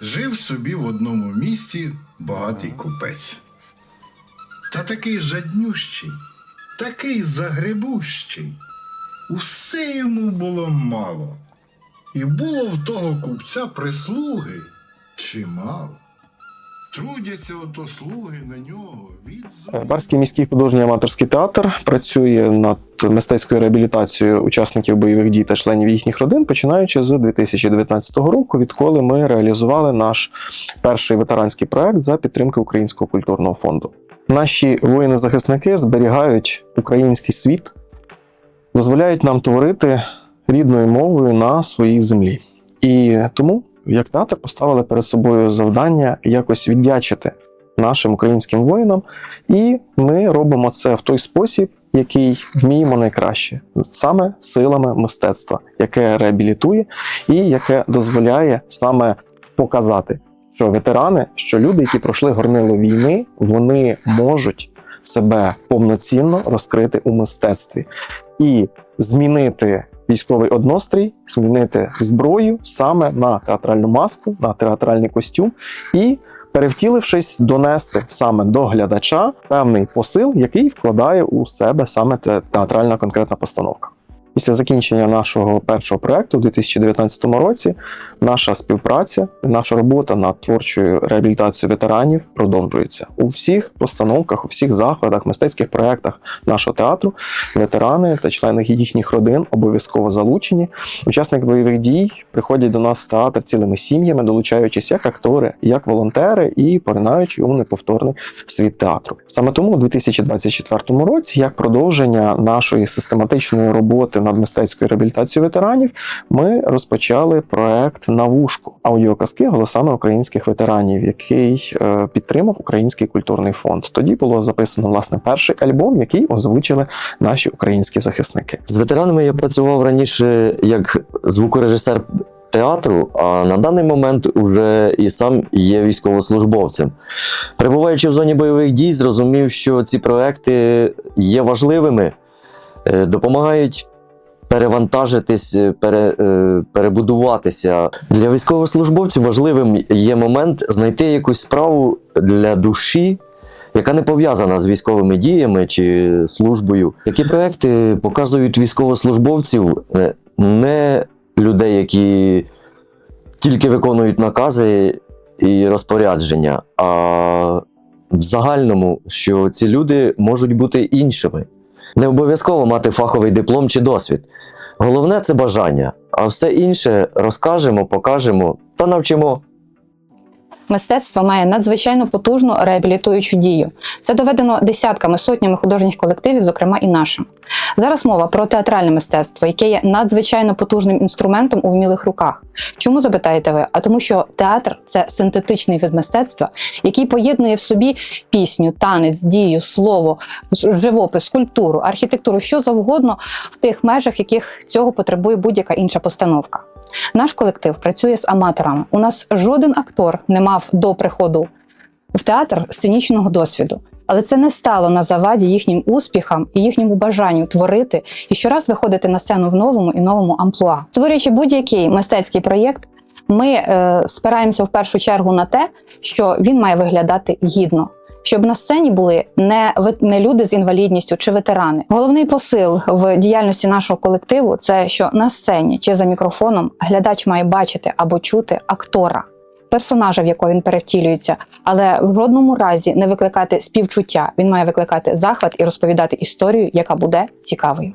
Жив собі в одному місті багатий купець. Та такий жаднющий, такий загребущий. Усе йому було мало. І було в того купця прислуги чимало. Трудяться ото слуги на нього від. Барський міський художній аматорський театр працює над мистецькою реабілітацією учасників бойових дій та членів їхніх родин, починаючи з 2019 року, відколи ми реалізували наш перший ветеранський проект за підтримки Українського культурного фонду. Наші воїни-захисники зберігають український світ, дозволяють нам творити рідною мовою на своїй землі. І тому, як театр, поставили перед собою завдання якось віддячити нашим українським воїнам, і ми робимо це в той спосіб, який вміємо найкраще, саме силами мистецтва, яке реабілітує і яке дозволяє саме показати, що ветерани, що люди, які пройшли горнило війни, вони можуть себе повноцінно розкрити у мистецтві і змінити військовий однострій, змінити зброю саме на театральну маску, на театральний костюм і. Перевтілившись, донести саме до глядача певний посил, який вкладає у себе саме те- театральна конкретна постановка. Після закінчення нашого першого проекту у 2019 році наша співпраця, наша робота над творчою реабілітацією ветеранів продовжується у всіх постановках, у всіх заходах, мистецьких проектах нашого театру. Ветерани та члени їхніх родин обов'язково залучені. Учасники бойових дій приходять до нас в театр цілими сім'ями, долучаючись як актори, як волонтери і поринаючи у неповторний світ театру. Саме тому у 2024 році, як продовження нашої систематичної роботи над мистецькою реабілітацією ветеранів, ми розпочали проект на вушку аудіоказки голосами українських ветеранів, який е, підтримав Український культурний фонд. Тоді було записано власне перший альбом, який озвучили наші українські захисники. З ветеранами я працював раніше як звукорежисер театру, а на даний момент уже і сам є військовослужбовцем. Перебуваючи в зоні бойових дій, зрозумів, що ці проекти є важливими, е, допомагають. Перевантажитись, е, пере, е, перебудуватися для військовослужбовців важливим є момент знайти якусь справу для душі, яка не пов'язана з військовими діями чи службою. Такі проекти показують військовослужбовців е, не людей, які тільки виконують накази і розпорядження, а в загальному, що ці люди можуть бути іншими. Не обов'язково мати фаховий диплом чи досвід. Головне це бажання, а все інше розкажемо, покажемо та навчимо. Мистецтво має надзвичайно потужну реабілітуючу дію. Це доведено десятками, сотнями художніх колективів, зокрема і нашим. Зараз мова про театральне мистецтво, яке є надзвичайно потужним інструментом у вмілих руках. Чому запитаєте ви? А тому, що театр це синтетичний від мистецтва, який поєднує в собі пісню, танець, дію, слово, живопис, скульптуру, архітектуру, що завгодно в тих межах, яких цього потребує будь-яка інша постановка. Наш колектив працює з аматорами. У нас жоден актор не мав до приходу в театр сценічного досвіду. Але це не стало на заваді їхнім успіхам і їхньому бажанню творити і щораз виходити на сцену в новому і новому амплуа. Створюючи будь-який мистецький проєкт, ми е, спираємося в першу чергу на те, що він має виглядати гідно. Щоб на сцені були не, не люди з інвалідністю чи ветерани. Головний посил в діяльності нашого колективу це що на сцені чи за мікрофоном глядач має бачити або чути актора, персонажа, в якого він перевтілюється, але в жодному разі не викликати співчуття. Він має викликати захват і розповідати історію, яка буде цікавою.